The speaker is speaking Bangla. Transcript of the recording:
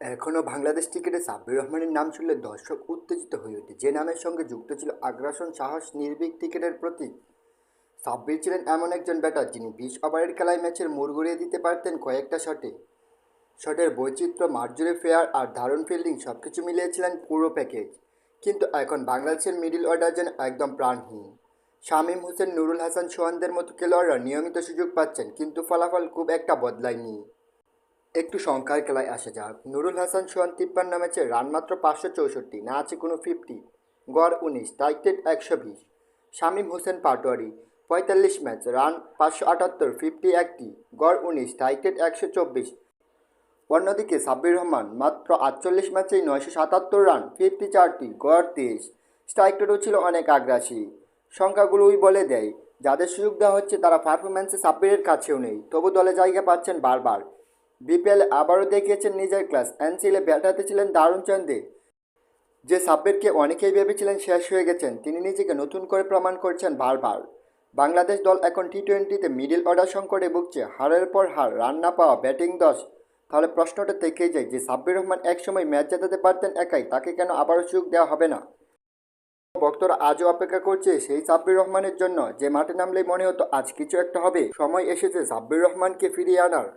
এখনও বাংলাদেশ ক্রিকেটে সাব্বির রহমানের নাম শুনলে দর্শক উত্তেজিত হয়ে ওঠে। যে নামের সঙ্গে যুক্ত ছিল আগ্রাসন সাহস নির্ভীক ক্রিকেটের প্রতীক। সাব্বির ছিলেন এমন একজন ব্যাটার যিনি বিশ ওভারের খেলায় ম্যাচের মোড় ঘুরিয়ে দিতে পারতেন কয়েকটা শটে। শটের বৈচিত্র্য, মার্জুরি ফেয়ার আর দারুণ ফিল্ডিং সব কিছু মিলিয়েছিলেন পুরো প্যাকেজ। কিন্তু এখন বাংলাদেশের মিডিল অর্ডার যেন একদম প্রাণহীন। শামীম হোসেন, নুরুল হাসান, সোহানদের মতো খেলোয়াড়রা নিয়মিত সুযোগ পাচ্ছেন, কিন্তু ফলাফল খুব একটা বদলায়নি। একটু সংখ্যার খেলায় আসা যাক। নুরুল হাসান সোহান তিপ্পান্ন ম্যাচে রান মাত্র পাঁচশো চৌষট্টি, না আছে কোনো ফিফটি। গড় উনিশ, টাইটেড একশো বিশ। শামীম হোসেন পাটোয়ারি, পঁয়তাল্লিশ ম্যাচ, রান পাঁচশো আটাত্তর, ফিফটি একটি। গড় উনিশ, টাইটেড একশো চব্বিশ। অন্যদিকে সাব্বির রহমান, মাত্র আটচল্লিশ ম্যাচেই নয়শো সাতাত্তর রান, ফিফটি চারটি, গড় তেইশ। স্ট্রাইক রেটও ছিল অনেক আগ্রাসী। সংখ্যাগুলোই বলে দেয়, যাদের সুযোগ দেওয়া হচ্ছে তারা পারফরম্যান্সে সাব্বিরের কাছেও নেই, তবু দলে জায়গা পাচ্ছেন বারবার। বিপিএল আবারও দেখিয়েছেন নিজের ক্লাস। এনসিএলে ব্যাটাতে ছিলেন দারুণ চন্দে যে সাব্বিরকে অনেকেই ভেবেছিলেন শেষ হয়ে গেছেন, তিনি নিজেকে নতুন করে প্রমাণ করছেন বারবার। বাংলাদেশ দল এখন টি টোয়েন্টিতে মিডিল অর্ডার সংকটে ভুগছে। হারের পর হার, রান না পাওয়া, ব্যাটিং দশ। তাহলে প্রশ্নটা থেকেই যায় যে সাব্বির রহমান একসময় ম্যাচ জেতাতে পারতেন একাই, তাকে কেন আবারও সুযোগ দেওয়া হবে না? ভক্তরা আজও অপেক্ষা করছে সেই সাব্বির রহমানের জন্য। যে মাঠে নামলেই মনে হতো, আজ কিছু একটা হবে। সময় এসেছে সাব্বির রহমানকে ফিরিয়ে আনার।